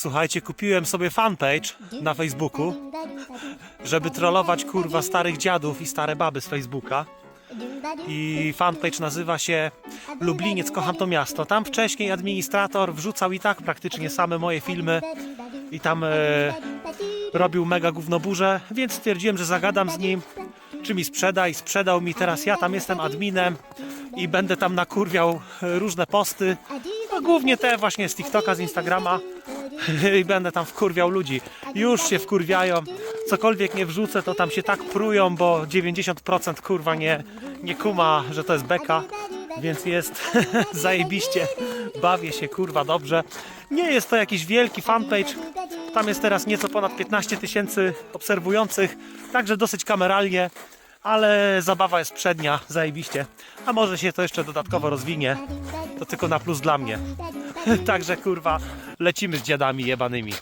Słuchajcie, kupiłem sobie fanpage na Facebooku, żeby trollować kurwa starych dziadów i stare baby z Facebooka. I fanpage nazywa się Lubliniec, kocham to miasto. Tam wcześniej administrator wrzucał i tak praktycznie same moje filmy i tam e, robił mega gównoburze, więc stwierdziłem, że zagadam z nim, czy mi sprzeda i sprzedał mi. Teraz ja tam jestem adminem i będę tam nakurwiał e, różne posty, głównie te właśnie z TikToka, z Instagrama i będę tam wkurwiał ludzi. Już się wkurwiają, cokolwiek nie wrzucę, to tam się tak prują, bo 90% kurwa nie, nie kuma, że to jest beka, więc jest zajebiście. Bawię się kurwa dobrze. Nie jest to jakiś wielki fanpage, tam jest teraz nieco ponad 15 tysięcy obserwujących, także dosyć kameralnie, ale zabawa jest przednia, zajebiście. A może się to jeszcze dodatkowo rozwinie, to tylko na plus dla mnie. Także kurwa, lecimy z dziadami jebanymi.